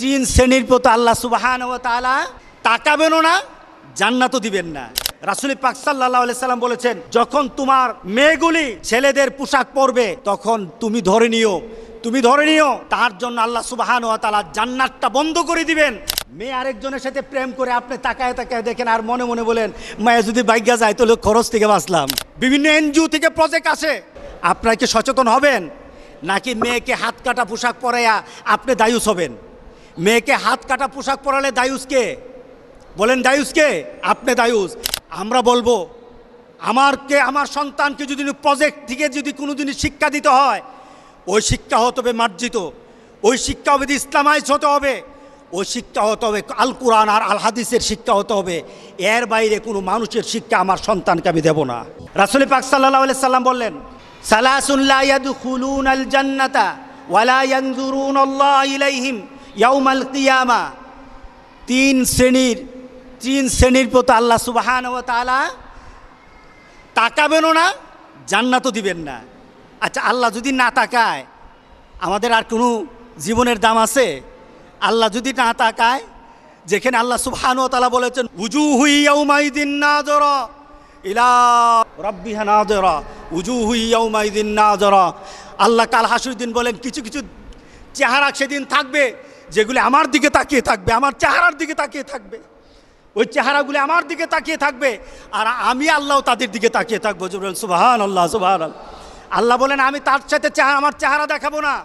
তিন শ্রেণির প্রতি আল্লাহ সুবাহান ও তালা তাকাবেনও না, জান্নাতও দিবেন না। রাসুল পাক সাল্লাহ বলেছেন, যখন তোমার মেয়েগুলি ছেলেদের পোশাক পরবে, তখন তুমি ধরে নিও। তুমি ধরে নিও, তার জন্য আল্লাহ সুবাহান ও তালা জান্নাতটা বন্ধ করে দিবেন। মেয়ে আরেকজনের সাথে প্রেম করে আপনি তাকায় তাকায় দেখেন আর মনে মনে বলেন, মায়ে যদি বাইজ্ঞা যায়, তাহলে খরচ থেকে বাঁচলাম। বিভিন্ন এনজিও থেকে প্রজেক্ট আসে। আপনারা কি সচেতন হবেন? নাকি মেয়েকে হাত কাটা পোশাক পরাইয়া আপনি দায়ুস হবেন? মেয়েকে হাত কাটা পোশাক পরালে দায়ুসকে বলেন দায়ুসকে আপনি দায়ুস। আমরা বলব, আমারকে, আমার সন্তানকে যদি প্রজেক্ট থেকে যদি কোনো দিনই শিক্ষা দিতে হয়, ওই শিক্ষা হতে হবে মার্জিত। ওই শিক্ষা হবে ইসলামাইজ হতে হবে। ওই শিক্ষা হতে হবে আল কোরআন আর আল হাদিসের শিক্ষা হতে হবে। এর বাইরে কোনো মানুষের শিক্ষা আমার সন্তানকে আমি দেব না। রাসুল পাক সাল্লাহ সাল্লাম বললেন সালাসুল্লাহ ইয়াদখুলুন আল জান্নাতা ওয়ালা ইয়ানজুরুন আল্লাহ ইলাইহিম। ইয়াউমাল কিয়ামা, তিন শ্রেণির তিন শ্রেণির প্রতি আল্লাহ সুবাহান ও তালা তাকাবেনও না, জান্নাতও দিবেন না। আচ্ছা আল্লাহ যদি না তাকায়, আমাদের আর কোনো জীবনের দাম আছে? আল্লাহ যদি না তাকায়, যেখানে আল্লাহ সুবহান ও তালা বলেছেন উজু হুইয়াউমাইদিন না জর ইলা রব্বিহা না জর উজু হুইয়াউমাইদিন না জর আল্লাহ কাল হাসুদ্দিন বলেন, কিছু কিছু চেহারা সেদিন থাকবে যেগুলি আমার দিকে তাকিয়ে থাকবে, আমার চেহারার দিকে তাকিয়ে থাকবে। ওই চেহারাগুলি আমার দিকে তাকিয়ে থাকবে আর আমি আল্লাহ তাদের দিকে তাকিয়ে থাকব। সুবাহান আল্লাহ সুবাহান আল্লাহ বলেন, আমি তার সাথে চেহারা, আমার চেহারা দেখাবো না।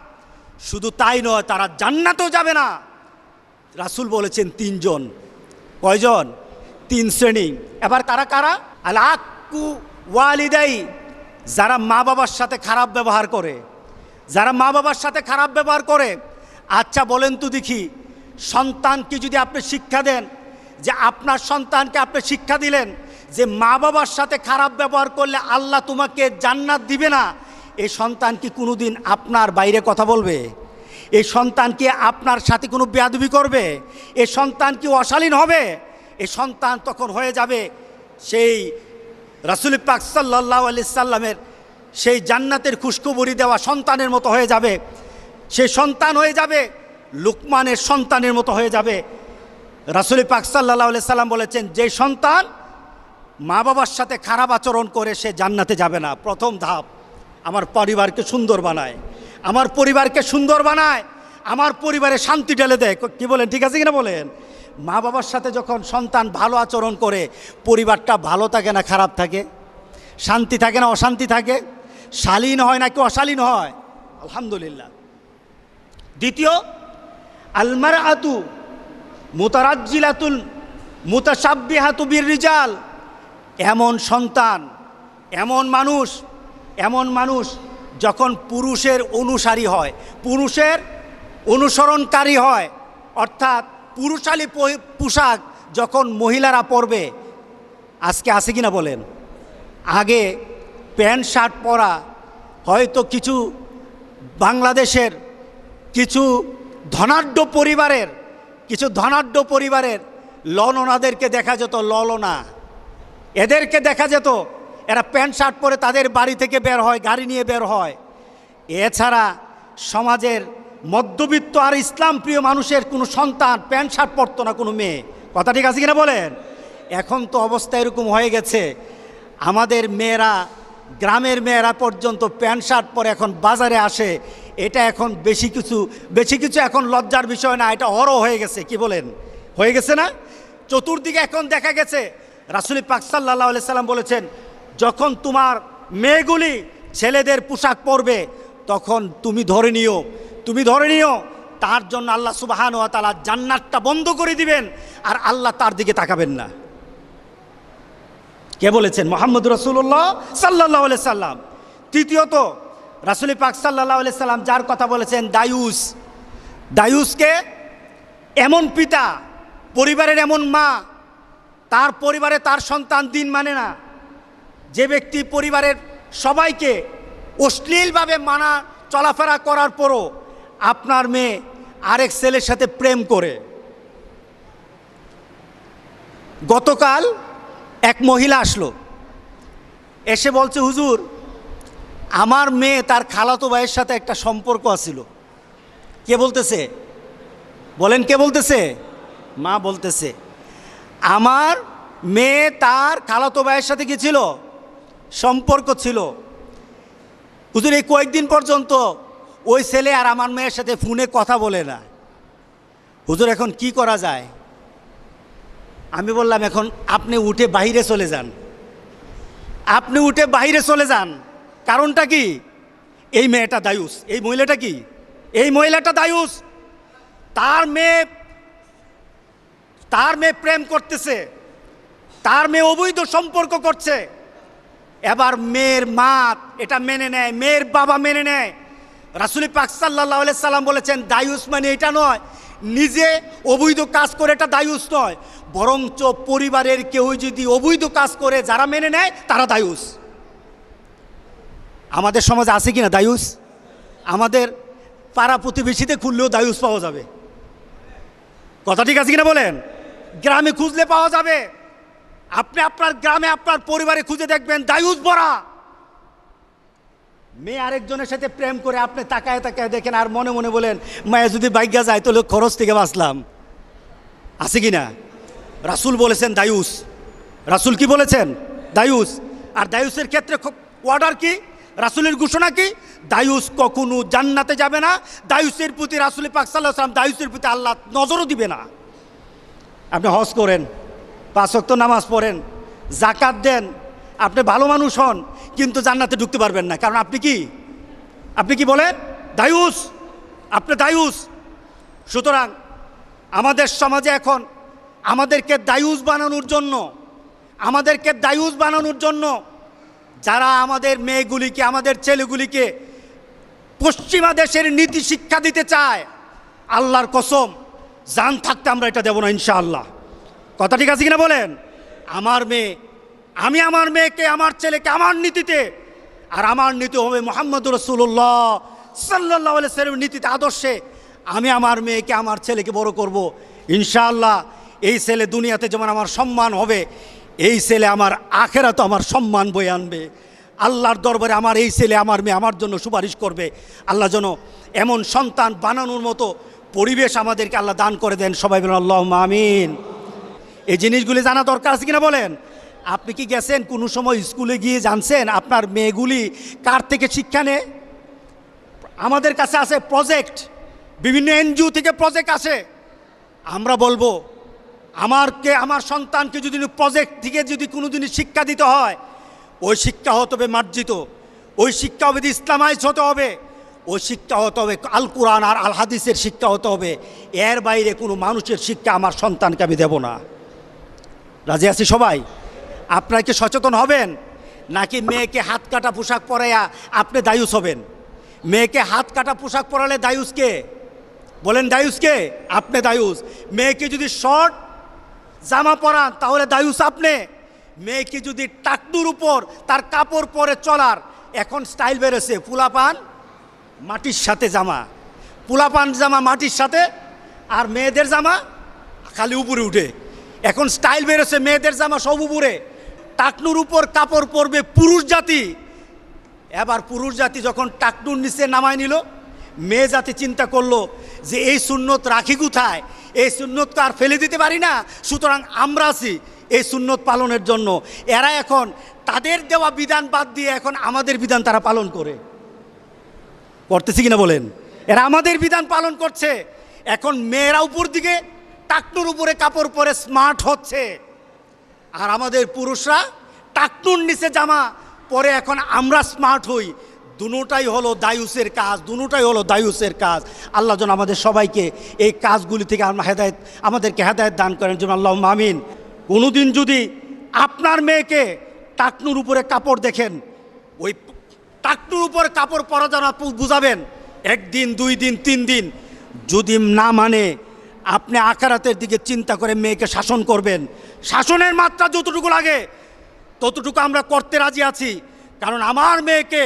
শুধু তাই নয়, তারা জান্নাতেও যাবে না। রাসুল বলেছেন, তিনজন। কয়জন? তিন শ্রেণি। এবার কারা কারা? আল আকু ওয়ালিদাই। যারা মা বাবার সাথে খারাপ ব্যবহার করে, যারা মা বাবার সাথে খারাপ ব্যবহার করে আচ্ছা বলেন তো দেখি, সন্তানকে যদি আপনি শিক্ষা দেন, যে আপনার সন্তানকে আপনি শিক্ষা দিলেন, যে মা বাবার সাথে খারাপ ব্যবহার করলে আল্লাহ তোমাকে জান্নাত দিবে না, এই সন্তান কি কোনোদিন আপনার বাইরে কথা বলবে? এই সন্তান কি আপনার সাথে কোনো বেয়াদবি করবে? এ সন্তান কি অশালীন হবে? এ সন্তান তখন হয়ে যাবে সেই রাসুল পাক সাল্লাহ আলি সাল্লামের সেই জান্নাতের খুশখবরি দেওয়া সন্তানের মতো হয়ে যাবে। সেই সন্তান হয়ে যাবে, লুকমানের সন্তানের মতো হয়ে যাবে। রাসুলি পাক সাল্লাহ সাল্লাম বলেছেন, যে সন্তান মা বাবার সাথে খারাপ আচরণ করে সে জান্নাতে যাবে না। প্রথম ধাপ, আমার পরিবারকে সুন্দর বানায়। আমার পরিবারকে সুন্দর বানায়, আমার পরিবারে শান্তি ঢেলে দেয়। কি বলেন, ঠিক আছে কিনা বলেন? মা বাবার সাথে যখন সন্তান ভালো আচরণ করে, পরিবারটা ভালো থাকে না খারাপ থাকে? শান্তি থাকে না অশান্তি থাকে? শালীন হয় নাকি অশালীন হয়? আলহামদুলিল্লাহ। দ্বিতীয় আলমার আতু মুতারাজ্জিলাতুল মুতাসাব্বিহাতু বীর রিজাল এমন সন্তান, এমন মানুষ এমন মানুষ যখন পুরুষের অনুসারী হয়, পুরুষের অনুসরণকারী হয়, অর্থাৎ পুরুষালী পোশাক যখন মহিলারা পরবে, আজকে আছে কিনা বলেন? আগে প্যান্ট শার্ট পরা হয়তো কিছু বাংলাদেশের কিছু ধনাঢ্য পরিবারের, কিছু ধনাঢ্য পরিবারের ললনাদেরকে দেখা যেত ললনা এদেরকে দেখা যেত, এরা প্যান্ট শার্ট পরে তাদের বাড়ি থেকে বের হয়, গাড়ি নিয়ে বের হয়। এছাড়া সমাজের মধ্যবিত্ত আর ইসলাম প্রিয় মানুষের কোনো সন্তান প্যান্ট শার্ট পরতো না, কোনো মেয়ে। কথা ঠিক আছে কিনা বলেন? এখন তো অবস্থা এরকম হয়ে গেছে। আমাদের মেয়েরা গ্রামের মেয়েরা পর্যন্ত প্যান্ট শার্ট পরে এখন বাজারে আসে, এটা এখন বেশি কিছু বেশি কিছু এখন লজ্জার বিষয় না, এটা অরও হয়ে গেছে, কি বলেন? হয়ে গেছে না? চতুর্দিকে এখন দেখা গেছে, রাসুলি পাক সাল্লাহ সাল্লাম বলেছেন, যখন তোমার মেয়েগুলি ছেলেদের পোশাক পরবে, তখন তুমি ধরে নিও, তুমি ধরে নিও, তার জন্য আল্লাহ সুবাহান ও তালা জান্নাতটা বন্ধ করে দিবেন, আর আল্লাহ তার দিকে তাকাবেন না। কে বলেছেন? মোহাম্মদ রসুল্লাহ সাল্লাহ সাল্লাম। তৃতীয়ত, রাসুলি পাক সাল্লাহ সাল্লাম যার কথা বলেছেন, দায়ুস। দায়ুসকে এমন পিতা, পরিবারের এমন মা, তার পরিবারে তার সন্তান দিন মানে না। যে ব্যক্তি পরিবারের সবাইকে অশ্লীলভাবে মানা, চলাফেরা করার পরও আপনার মেয়ে আরেক ছেলের সাথে প্রেম করে। গতকাল এক মহিলা আসলো। এসে বলছে, হুজুর, আমার মেয়ে তার খালাতো ভাইয়ের সাথে একটা সম্পর্ক আছিল। কে বলতেছে? বলেন কে বলতেছে? মা বলতেছে, আমার মেয়ে তার খালাতো ভাইয়ের সাথে কি ছিল? সম্পর্ক ছিল। হুজুর, এই কয়েকদিন পর্যন্ত ওই ছেলে আর আমার মেয়ের সাথে ফোনে কথা বলে না। হুজুর, এখন কি করা যায়? আমি বললাম, এখন আপনি উঠে বাইরে চলে যান। আপনি উঠে বাইরে চলে যান। কারণটা কি? এই মেয়েটা দায়ুস। এই মহিলাটা কি? এই মহিলাটা দায়ুস। তার মেয়ে তার মেয়ে প্রেম করতেছে। তার মেয়ে অবৈধ সম্পর্ক করছে। এবার মেয়ের মা এটা মেনে নেয়, মেয়ের বাবা মেনে নেয়। রাসুলি পাক সাল্লাহ সাল্লাম বলেছেন, দায়ুস মানে এটা নয় নিজে অবৈধ কাজ করে এটা দায়ুস নয়। বরঞ্চ পরিবারের কেউ যদি অবৈধ কাজ করে, যারা মেনে নেয়, তারা দায়ুস। আমাদের সমাজে আছে কি না দায়ুস? আমাদের পাড়া প্রতিবেশীতে খুললেও দায়ুস পাওয়া যাবে। কথা ঠিক আছে কিনা বলেন? গ্রামে খুঁজলে পাওয়া যাবে। আপনি আপনার গ্রামে আপনার পরিবারে খুঁজে দেখবেন, দায়ুস ভরা। মেয়ে আরেকজনের সাথে প্রেম করে আপনি তাকায় তাকায় দেখেন আর মনে মনে বলেন, মায়া যদি বাইকা যায় তাহলে খরচ থেকে বাঁচলাম। আছে কি না? রাসুল বলেছেন দায়ুস। রাসুল কি বলেছেন? দায়ুস। আর দায়ুসের ক্ষেত্রে অর্ডার কি? রাসুলের ঘোষণা কি? দায়ুস কখনো জান্নাতে যাবে না। দায়ুসের প্রতি রাসুল পাক দায়ুসের প্রতি আল্লাহ নজরও দিবে না। আপনি হজ করেন, পাঁচ ওয়াক্ত নামাজ পড়েন জাকাত দেন, আপনি ভালো মানুষ হন কিন্তু জান্নাতে ঢুকতে পারবেন না। কারণ আপনি কি? আপনি কি বলেন? দায়ুস। আপনি দায়ুস। সুতরাং আমাদের সমাজে এখন আমাদেরকে দায়ুস বানানোর জন্য, আমাদেরকে দায়ুস বানানোর জন্য যারা আমাদের মেয়েগুলিকে, আমাদের ছেলেগুলিকে পশ্চিমা দেশের নীতি শিক্ষা দিতে চায়, আল্লাহর কসম জান থাকতে আমরা এটা দেব না ইনশাআল্লাহ। কথা ঠিক আছে কিনা বলেন? আমার মেয়ে আমি আমার মেয়েকে, আমার ছেলেকে, আমার নীতিতে, আর আমার নীতি হবে মোহাম্মদ রসুল্লাহ সাল্লাহ সাল্লামের নীতিতে, আদর্শে আমি আমার মেয়েকে, আমার ছেলেকে বড় করব। ইনশাআল্লাহ এই ছেলে দুনিয়াতে যেমন আমার সম্মান হবে, এই ছেলে আমার আখেরা তো আমার সম্মান বয়ে আনবে। আল্লাহর দরবারে আমার এই ছেলে, আমার মেয়ে আমার জন্য সুপারিশ করবে। আল্লাহ যেন এমন সন্তান বানানোর মতো পরিবেশ আমাদেরকে আল্লাহ দান করে দেন। সবাই বলেন আল্লাহ আমিন। এই জিনিসগুলি জানা দরকার আছে কিনা বলেন? আপনি কি গেছেন? কোনো সময় স্কুলে গিয়ে জানছেন আপনার মেয়েগুলি কার থেকে শিক্ষা নেয়? আমাদের কাছে আছে প্রজেক্ট বিভিন্ন এনজিও থেকে প্রজেক্ট আসে। আমরা বলব, আমারকে, আমার সন্তানকে যদি প্রজেক্ট থেকে যদি কোনো দিনই শিক্ষা দিতে হয়, ওই শিক্ষা হতে হবে মার্জিত। ওই শিক্ষা হবে ইসলামাইজ হতে হবে। ওই শিক্ষা হতে হবে আল কোরআন আর আল হাদিসের শিক্ষা হতে হবে। এর বাইরে কোনো মানুষের শিক্ষা আমার সন্তানকে আমি দেব না। রাজি আছি সবাই? আপনারা কি সচেতন হবেন? নাকি মেয়েকে হাত কাটা পোশাক পরাইয়া আপনি দায়ুস হবেন? মেয়েকে হাত কাটা পোশাক পরালে দায়ুসকে বলেন দায়ুসকে আপনি দায়ুস। মেয়েকে যদি শর্ট জামা পরান, তাহলে দায়ুস আপনি। মেয়েকে যদি টাকনুর উপর, তার কাপড় পরে চলার, এখন স্টাইল বেরোছে পুলাপান, মাটির সাথে জামা। পুলাপান জামা মাটির সাথে, আর মেয়েদের জামা খালি উপরে উঠে। এখন স্টাইল বেরোছে মেয়েদের জামা সব উপরে। টাকনুর উপর কাপড় পরবে পুরুষ জাতি। এবার পুরুষ জাতি যখন টাকনুর নিচে নামায় নিল, মেয়ে জাতি চিন্তা করল যে এই সুন্নত রাখি কোথায়? এই সুন্নত তো আর ফেলে দিতে পারি না, সুতরাং আমরা আছি এই সুন্নত পালনের জন্য। এরা এখন তাদের দেওয়া বিধান বাদ দিয়ে এখন আমাদের বিধান তারা পালন করে। করতেছি কিনা বলেন? এরা আমাদের বিধান পালন করছে। এখন মেয়েরা উপর দিকে, টাকনুর উপরে কাপড় পরে স্মার্ট হচ্ছে। আর আমাদের পুরুষরা টাকনুর নিচে জামা পরে এখন আমরা স্মার্ট হই। দুটাই হলো দায়ুসের কাজ, দুটাই হলো দায়ুসের কাজ। আল্লাহ যেন আমাদের সবাইকে এই কাজগুলি থেকে আমরা হেদায়ত, আমাদেরকে হেদায়ত দান করেন। যেন আল্লাহ মামিন কোনোদিন যদি আপনার মেয়েকে টাকনুর উপরে কাপড় দেখেন, ওই টাকনুর উপরে কাপড় পরা যেন বুঝাবেন, একদিন, দুই দিন, তিন দিন, যদি না মানে আপনি আকারাতের দিকে চিন্তা করে মেয়েকে শাসন করবেন। শাসনের মাত্রা যতটুকু লাগে, ততটুকু আমরা করতে রাজি আছি। কারণ আমার মেয়েকে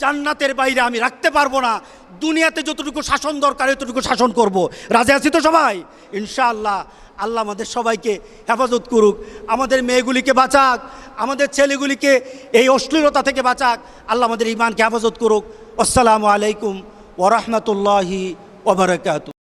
জান্নাতের বাইরে আমি রাখতে পারব না। দুনিয়াতে যতটুকু শাসন দরকার, এতটুকু শাসন করব। রাজি আছি তো সবাই? ইনশাআল্লাহ, আল্লাহ আমাদের সবাইকে হেফাজত করুক। আমাদের মেয়েগুলিকে বাঁচাক, আমাদের ছেলেগুলিকে এই অশ্লীলতা থেকে বাঁচাক। আল্লাহ আমাদের ইমানকে হেফাজত করুক। আসসালামু আলাইকুম ওরহমতুল্লাহি ওবরাকাতু